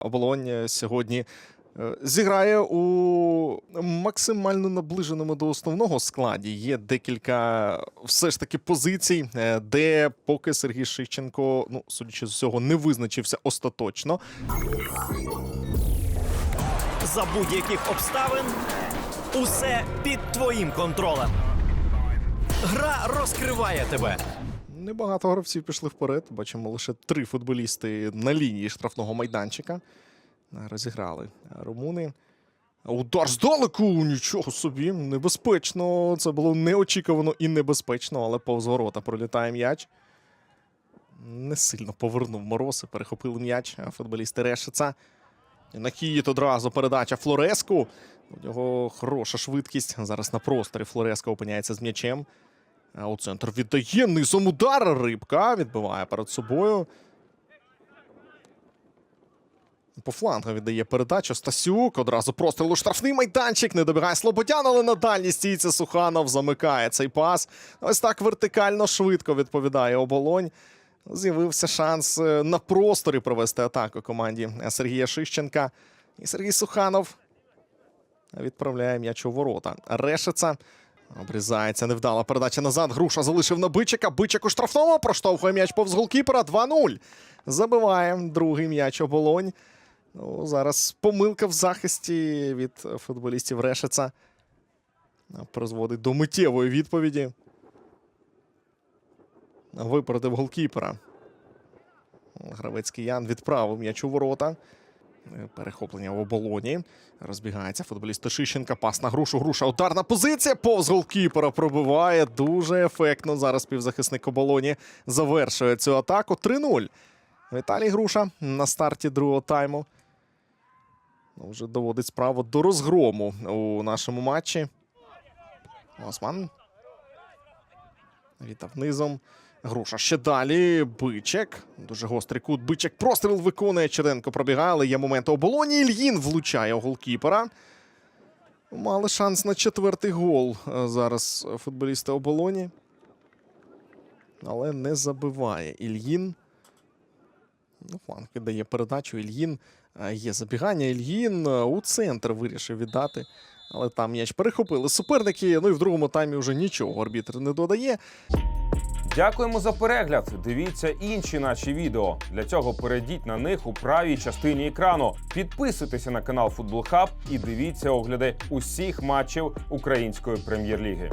Оболонь е, сьогодні е, зіграє у максимально наближеному до основного складі. Є декілька все ж таки позицій, е, де поки Сергій Шевченко, ну судячи з усього, не визначився остаточно. За будь-яких обставин усе під твоїм контролем. Гра розкриває тебе. Небагато гравців пішли вперед. Бачимо лише три футболісти на лінії штрафного майданчика. Розіграли румуни. Удар здалеку! Нічого собі, небезпечно. Це було неочікувано і небезпечно, але повз ворота пролітає м'яч. Не сильно повернув мороз перехопили м'яч. Футболісти Решица. І На хід одразу передача Флореску. У нього хороша швидкість. Зараз на просторі Флореска опиняється з м'ячем. А у центр віддає низом удар. Рибка відбиває перед собою. По флангу віддає передачу. Стасюк. Одразу простріл у штрафний майданчик. Не добігає Слободян, але на дальній стійці Суханов замикає цей пас. Ось так вертикально швидко відповідає оболонь. З'явився шанс е, на просторі провести атаку команді Сергія Шищенка. І Сергій Суханов відправляє м'яч у ворота. Решиться. Обрізається невдала передача назад. Груша залишив на Бичика. Бичик у штрафному проштовхує м'яч повз голкіпера. 2-0. Забиває другий м'яч оболонь. Ну, зараз помилка в захисті від футболістів Решица призводить до миттєвої відповіді. Випередив голкіпера. Гравець киян відправив м'яч у ворота. Перехоплення в оболоні. Розбігається футболіст Тишищенка. Пас на грушу. Груша. Ударна позиція. Повз голкіпера пробиває. Дуже ефектно. Зараз півзахисник оболоні завершує цю атаку. 3-0. Віталій Груша на старті другого тайму. Ну, Вже доводить справу до розгрому у нашому матчі. Осман. Вітав низом. Груша ще далі. Бичек. Дуже гострий кут. Бичек простріл виконує. Черенко пробігає, але є момент оболоні. Ільїн влучає у голкіпера. Мали шанс на четвертий гол е, зараз футболісти оболоні. Але не забиває Ільїн. Ну, фланг віддає передачу. Ільїн е, є забігання. Ільїн е, у центр вирішив віддати. Але там м'яч перехопили суперники. Ну і в другому таймі вже нічого арбітр не додає. Дякуємо за перегляд. Дивіться інші наші відео. Для цього перейдіть на них у правій частині екрану. Підписуйтеся на канал Футбол Хаб і дивіться огляди усіх матчів української прем'єр-ліги.